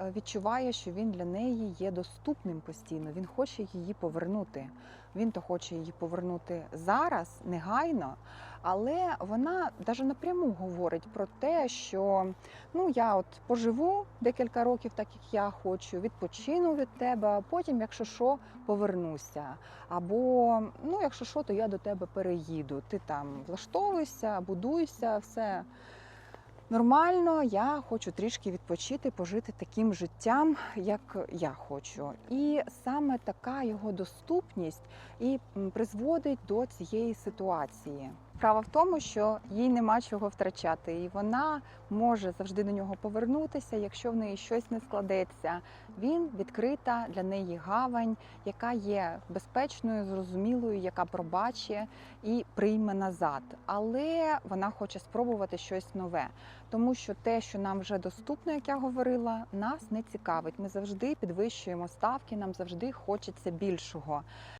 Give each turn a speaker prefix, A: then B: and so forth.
A: е, відчуває, що він для неї є доступним постійно. Він хоче її повернути. Він то хоче її повернути зараз, негайно, але вона навіть напряму говорить про те, що ну я от поживу декілька років, так як я хочу, відпочину від тебе, а потім, якщо що, повернуся. Або ну, якщо що, то я до тебе переїду. Ти там влаштовуйся, будуйся, все нормально. Я хочу трішки відпочити, пожити таким життям, як я хочу. І саме така його доступність і призводить до цієї ситуації. Справа в тому, що їй нема чого втрачати, і вона може завжди до нього повернутися, якщо в неї щось не складеться. Він відкрита для неї гавань, яка є безпечною, зрозумілою, яка пробачить і прийме назад. Але вона хоче спробувати щось нове, тому що те, що нам вже доступно, як я говорила, нас не цікавить. Ми завжди підвищуємо ставки, нам завжди хочеться більшого.